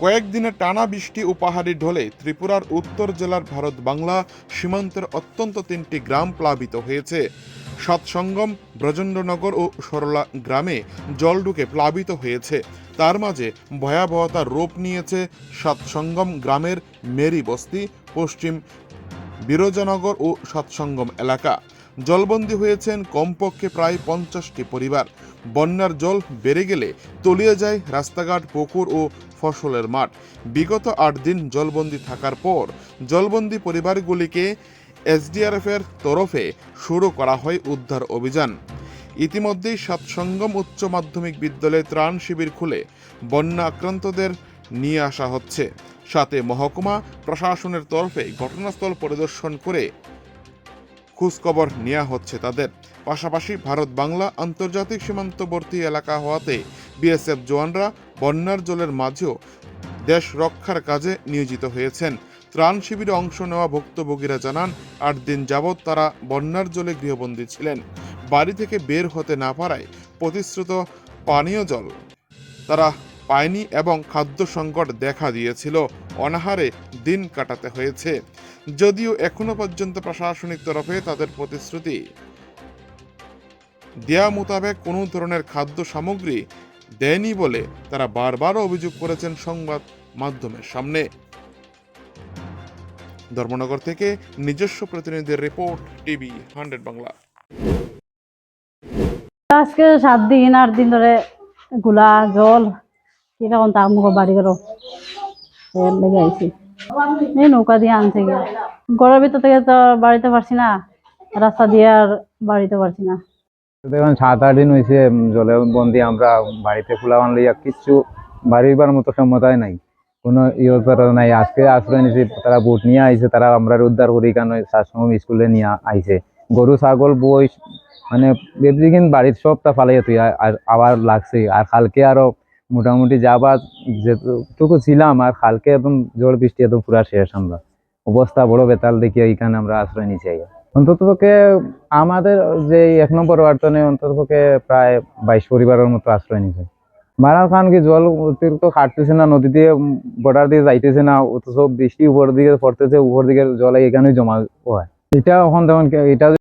কয়েকদিনের টানা বৃষ্টি ও পাহাড়ি ঢলে ত্রিপুরার উত্তর জেলার ভারত বাংলা সীমান্তের অত্যন্ত তিনটি গ্রাম প্লাবিত হয়েছে। সৎসঙ্গম, ব্রজেন্দ্রনগর ও সরলা গ্রামে জল ঢুকে প্লাবিত হয়েছে। তার মাঝে ভয়াবহতার রূপ নিয়েছে সৎসঙ্গম গ্রামের মেরি বস্তি, পশ্চিম বিরোজানগর ও সৎসঙ্গম এলাকা। জলবন্দী হয়েছেন কমপক্ষে প্রায় পঞ্চাশটি পরিবার। বন্যার জল বেড়ে গেলে তলিয়ে যায় রাস্তাঘাট, পুকুর ও ফসলের মাঠ। বিগত আট দিন জলবন্দি থাকার পর জলবন্দি পরিবারগুলিকে এসডিআরএফের তরফে শুরু করা হয় উদ্ধার অভিযান। ইতিমধ্যেই সৎসঙ্গম উচ্চ মাধ্যমিক বিদ্যালয়ে ত্রাণ শিবির খুলে বন্যা আক্রান্তদের নিয়ে আসা হচ্ছে। সাথে মহকুমা প্রশাসনের তরফে ঘটনাস্থল পরিদর্শন করে খোঁজখবর নেওয়া হচ্ছে তাদের। পাশাপাশি ভারত বাংলা আন্তর্জাতিক সীমান্তবর্তী এলাকা হওয়াতে বিএসএফ জওয়ানরা বন্যার জলের মাঝেও দেশ রক্ষার কাজে নিয়োজিত হয়েছেন। ত্রাণ শিবিরে অংশ নেওয়া ভুক্তভোগীরা জানান, আট দিন যাবৎ তারা বন্যার জলে গৃহবন্দী ছিলেন। বাড়ি থেকে বের হতে না পারায় প্রতিশ্রুত পানীয় জল তারা পায়নি এবং খাদ্য সংকট দেখা দিয়েছিল। অনাহারে দিন কাটাতে হয়েছে। যদিও এখনও পর্যন্ত প্রশাসনিক তরফে তাদের প্রতিশ্রুতি দেয়া মোতাবেক কোনো ধরনের খাদ্য সামগ্রী দেয়নি বলে তারা বারবার অভিযোগ করেছেন সংবাদ মাধ্যমের সামনে। ধর্মনগর থেকে নিজস্ব প্রতিনিধির রিপোর্ট, টিভি হান্ড্রেড বাংলা। আজকে সাত দিন, আট দিন ধরে গুলা, জল কীরকম তা মুখ বাড়ি গেল লেগে আইছি। এই নৌকা দিয়ে আনছে গিয়া। ঘরের ভিতর থেকে তো বাড়িতে পারছি না। রাস্তা দিয়ে আর বাড়িতে পারছি না। দেখুন সাত আট দিন হয়েছে জলে বন্দি, আমরা বাড়িতে খোলাবান লইয়া কিচ্ছু বাড়িবার মতো ক্ষমতাই নাই। কোনো ইয়ে নাই। আজকে আশ্রয় নিয়েছে তারা বুট নিয়ে আইছে, তারা আমরা উদ্ধার করি কেন? শাসমম স্কুলে নিয়ে আইছে। গরু, ছাগল, বই মানে এভরিথিং বাড়ির সবটা ফালাইয়া তুই আর আবার লাগছে। আর কালকে আরও মোটামুটি যাবার যেটুকু ছিলাম, আর কালকে একদম জল বৃষ্টি একদম পুরা শেষ আমরা। অবস্থা বড় বেতাল দেখিয়ে এখানে আমরা আশ্রয় আইয়া। অন্তত পক্ষে আমাদের যে এক নম্বর বার্তনে অন্তত পক্ষে প্রায় বাইশ পরিবারের মতো আশ্রয় নিছে। মারার কারণ কি জল অতিরিক্ত কাটতেছে না, নদী দিয়ে বর্ডার দিয়ে যাইতেছে না, অথচ বৃষ্টি উপর দিকে পড়তেছে, উপর দিকে জল এখানেই জমা হয়। এটা এখন তেমন এটা